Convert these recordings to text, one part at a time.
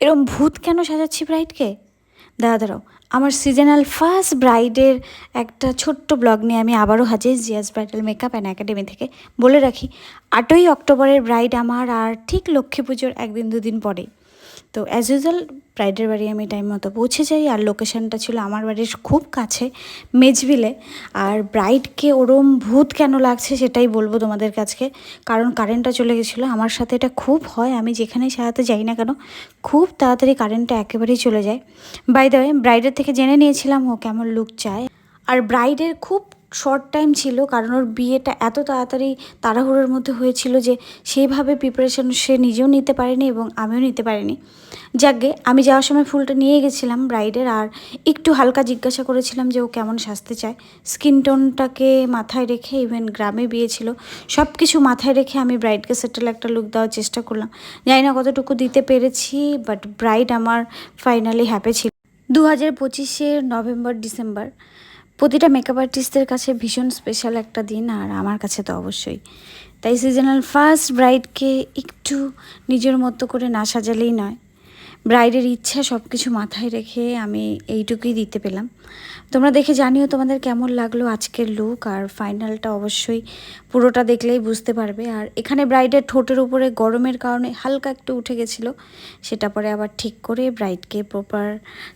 এরম ভূত কেন সাজাচ্ছি ব্রাইডকে দাঁড়া দাঁড়াও। আমার সিজনাল ফার্স্ট ব্রাইডের একটা ছোট্ট ব্লগ নিয়ে আমি আবারও হাজির Zias bridal makeup and academy থেকে। বলে রাখি, আটই অক্টোবরের ব্রাইড আমার আর ঠিক লক্ষ্মী পুজোর একদিন দুদিন পরেই। তো অ্যাজ ইউজুয়াল ব্রাইডের বাড়ি আমি টাইম মতো পৌঁছে যাই। আর লোকেশনটা ছিল আমার বাড়ির খুব কাছে মেজবিলে আর ব্রাইডকে ওরম ভূত কেন লাগছে সেটাই বলব তোমাদের কাছকে কারণ কারেন্টটা চলে গেছিল, আমার সাথে এটা খুব হয়। আমি যেখানেই সারাতে যাই না কেন, খুব তাড়াতাড়ি কারেন্টটা একেবারেই চলে যায়। বাই দ্য ওয়ে ব্রাইডের থেকে জেনে নিয়েছিলাম ও কেমন লুক চায়। আর ব্রাইডের খুব শর্ট টাইম ছিল কারণ ওর বিয়েটা এত তাড়াতাড়ি তাড়াহুড়োর মধ্যে হয়েছিল যে সেইভাবে প্রিপারেশন সে নিজেও নিতে পারেনি এবং আমিও নিতে পারিনি। যাকগে আমি যাওয়ার সময় ফুলটা নিয়ে গেছিলাম ব্রাইডের আর একটু হালকা জিজ্ঞাসা করেছিলাম যে ও কেমন সাজতে চায়। স্কিন টোনটাকে মাথায় রেখে ইভেন গ্রামে বিয়ে ছিল সব কিছু মাথায় রেখে আমি ব্রাইডকে সেটেল একটা লুক দেওয়ার চেষ্টা করলাম। জানি না কতটুকু দিতে পেরেছি বাট ব্রাইড আমার ফাইনালি হ্যাপি ছিল। দু হাজার পঁচিশের নভেম্বর, ডিসেম্বর। প্রতিটা মেকআপ আর্টিস্টদের কাছে ভীষণ স্পেশাল একটা দিন, আর আমার কাছে তো অবশ্যই। তাই সিজনাল ফার্স্ট ব্রাইডকে একটু নিজের মতো করে না সাজালেই নয়। ব্রাইডের ইচ্ছা সব কিছু মাথায় রেখে আমি এইটুকুই দিতে পেলাম। তোমরা দেখে জানিও তোমাদের কেমন লাগল আজকের লুক আর ফাইনালটা অবশ্যই পুরোটা দেখলেই বুঝতে পারবে। আর এখানে ব্রাইডের ঠোঁটের উপরে গরমের কারণে হালকা একটু উঠে গেছিল, সেটা পরে আবার ঠিক করে ব্রাইডকে প্রপার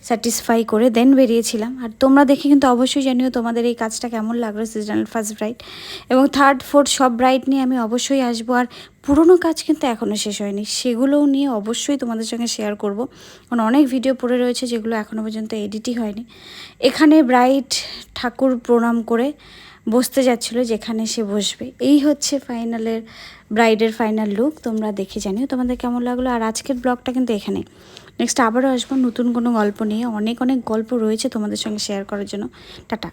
স্যাটিসফাই করে দেন বেরিয়েছিলাম। আর তোমরা দেখে কিন্তু অবশ্যই জানিও তোমাদের এই কাজটা কেমন লাগল সিজনাল ফার্স্ট ব্রাইড এবং থার্ড ফোর্থ সব ব্রাইড নিয়ে আমি অবশ্যই আসব। আর পুরনো কাজ কিন্তু এখনও শেষ হয়নি। সেগুলোও নিয়ে অবশ্যই তোমাদের সঙ্গে শেয়ার করব। কারণ অনেক ভিডিও পড়ে রয়েছে যেগুলো এখনও পর্যন্ত এডিটই হয়নি। এখানে ব্রাইট ঠাকুর প্রণাম করে বসতে যাচ্ছিল যেখানে সে বসবে। এই হচ্ছে ফাইনালের ব্রাইডের ফাইনাল লুক তোমরা দেখে জানিও তোমাদের কেমন লাগল। আর আজকের ব্লগটা কিন্তু এখানে। নেক্সট আবারও আসব নতুন কোনো গল্প নিয়ে। অনেক অনেক গল্প রয়েছে তোমাদের সঙ্গে শেয়ার করার জন্য। টাটা।